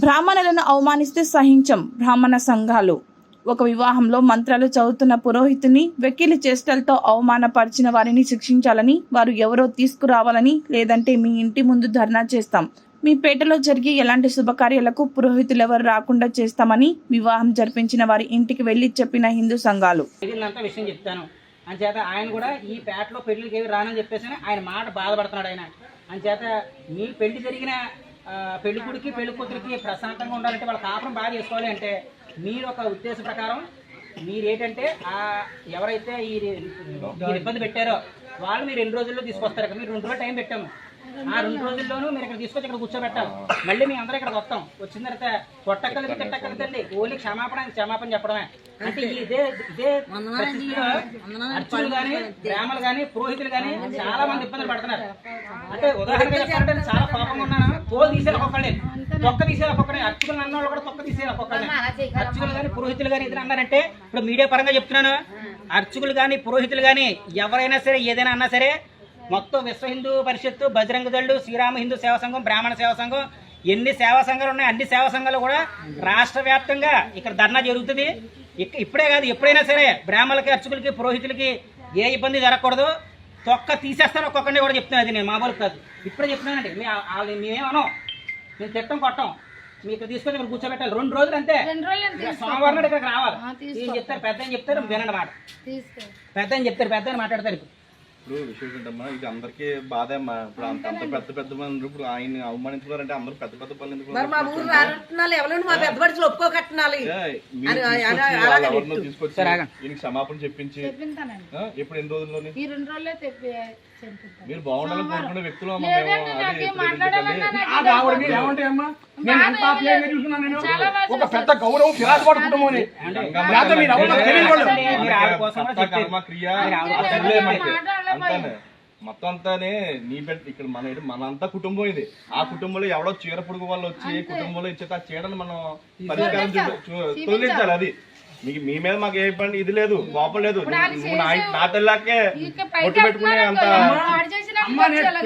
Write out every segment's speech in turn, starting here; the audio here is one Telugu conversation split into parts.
బ్రాహ్మణులను అవమానిస్తే సహించం బ్రాహ్మణ సంఘాలు. ఒక వివాహంలో మంత్రాలు చదువుతున్న పురోహితుని వెక్కిలి చేష్టలతో అవమానపరిచిన వారిని శిక్షించాలని వారు ఎవరో తీసుకురావాలని లేదంటే మీ ఇంటి ముందు ధర్నా చేస్తాం. మీ పేటలో జరిగే ఎలాంటి శుభకార్యాలకు పురోహితులు ఎవరు రాకుండా చేస్తామని వివాహం జరిపించిన వారి ఇంటికి వెళ్ళి చెప్పిన హిందూ సంఘాలు. విషయం చెప్తాను. అంచేత ఆయన కూడా ఈ పేటలో పెళ్ళికి రానని చెప్పేసి ఆయన మాట బాధపడుతున్నాడు ఆయన. అంచేత మీ పెళ్ళి జరిగిన ఆ, పెళ్ళి కొడుకు పెళ్ళి కూతురికి ప్రశాంతంగా ఉండాలంటే వాళ్ళ కాపురం బాగా చేసుకోవాలి అంటే మీరు ఒక ఉద్దేశ ప్రకారం మీరు ఏంటంటే ఆ ఎవరైతే ఈ ఇబ్బంది పెట్టారో వాళ్ళు మీరు రెండు రోజుల్లో తీసుకొస్తారు. ఇక్కడ మీరు రెండు రోజులు టైం పెట్టాము. ఆ రెండు రోజుల్లోనూ మీరు ఇక్కడ తీసుకొచ్చి ఇక్కడ కూర్చోబెట్టాలి. మళ్ళీ మేము అందరం ఇక్కడికి వస్తాం. వచ్చిన తర్వాత కొట్టక్కలకి తిట్టక్కలదండి ఓన్లీ క్షమాపణ క్షమాపణ చెప్పడమే. అంటే ఇదే ఇదే అర్చకులు కానీ బ్రాహ్మలు కానీ పురోహితులు కానీ చాలా మంది ఇబ్బందులు పడుతున్నారు. అంటే ఉదాహరణగా చెప్పాలంటే చాలా కోపంగా ఉన్నాను. తోలు తీసేది ఒక్కొక్కళ్ళే తొక్క తీసేది ఒక్కొక్కడే అర్చకులు అన్న వాళ్ళు కూడా తొక్క తీసేది ఒక్కొక్కడే అర్చకులు కానీ పురోహితులు కానీ ఇద్దరు అన్నారంటే ఇప్పుడు మీడియా పరంగా చెప్తున్నాను. అర్చకులు కానీ పురోహితులు కానీ ఎవరైనా సరే ఏదైనా అన్నా సరే మొత్తం విశ్వ హిందూ పరిషత్తు బజరంగ దళ్ళు శ్రీరామ హిందూ సేవా సంఘం బ్రాహ్మణ సేవా సంఘం ఎన్ని సేవా సంఘాలు ఉన్నాయి అన్ని సేవా సంఘాలు కూడా రాష్ట్ర వ్యాప్తంగా ఇక్కడ ధర్నా జరుగుతుంది. ఇప్పుడే కాదు ఎప్పుడైనా సరే బ్రాహ్మణులకి అర్చకులకి పురోహితులకి ఏ ఇబ్బంది జరగకూడదు. తొక్క తీసేస్తాను ఒక్కొక్కరిని కూడా చెప్తున్నాను అది నేను మామూలు కాదు. ఇప్పుడే చెప్తున్నానండి మీ వాళ్ళు మేమేమనం మేము తిట్టం కొట్టం. మీ ఇక్కడ తీసుకొని ఇక్కడ కూర్చోబెట్టాలి. రెండు రోజులు అంతే. సోమవారం ఇక్కడికి రావాలి. ఏం చెప్తారు? పెద్ద చెప్తారు? వినండి మాట. పెద్ద అని చెప్తారు? పెద్ద మాట్లాడతారు ఇప్పుడు. ఇప్పుడు విషయం ఏంటమ్మా ఇది అందరికీ బాధే అమ్మా. ఇప్పుడు అంత అంత పెద్ద పెద్ద మంది ఇప్పుడు ఆయన అవమానించుకున్నారంటే అందరూ పెద్ద పెద్ద పనులు ఎందుకు మరి మా ఊరు రానున్నాళ్ళు ఎవరు మా పెద్ద ఎవరినో. తీసుకొచ్చి క్షమాపణ చెప్పించి ఆ, ఎప్పుడు ఎన్ని రోజుల్లోని? ఈ రెండు రోజులే తెప్పి చెప్పింటాను. మీరు బాగుండాలని కోరుకునే వ్యక్తులు అమ్మా మేము అది నాకేం మాట్లాడాలన్నా నాకు ఆ ఆవిడ మీరు ఏమంటే అమ్మా? నేను ఎంత ఆప్యాయంగా చూస్తున్నాను నేను? ఒక పెద్ద గౌరవం ఫిరాజపాటు కుటుంబం అని. లేకపోతే మీరు అంతానే? మొత్తం అంతానే నీ బిడ్డ ఇక్కడ మన ఇది మనంతా కుటుంబం ఇది. ఆ కుటుంబంలో ఎవడో చీర పొడుగు వాళ్ళు వచ్చి కుటుంబంలో ఇచ్చేది ఆ చీరను మనం పరిష్కారం తొలగించాలి అది. మీకు మీ మీద మాకు ఏ ఇబ్బంది ఇది లేదు కోపం లేదు. నా నా తెల్లాకే ఒట్టు పెట్టుకునే అంత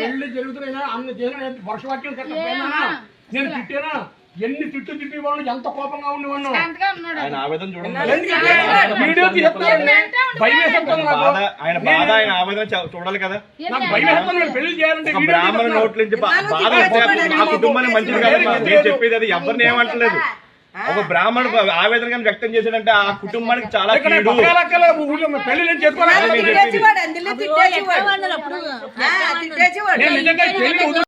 పెళ్ళి చేసిన వర్షవాక్యం నేను తిట్టానా? ఎన్ని తిట్టు తిట్టి వాళ్ళు ఎంత కోపంగా ఉండేవాడు ఆయన ఆవేదన చూడండి. చూడాలి కదా? నాకు భయం వేస్తాను నేను పెళ్ళి చేయాలంటే ఒక వీడియో బ్రాహ్మణ తీస్తున్నాను. నోట్ల నుంచి బా- బాధ కుటుంబానికి మంచిది నేను చెప్పేది అది ఎవరిని ఏమంటలేదు. ఒక బ్రాహ్మణు ఆవేదన కానీ వ్యక్తం చేశాడంటే ఆ కుటుంబానికి చాలా పెళ్ళి నేను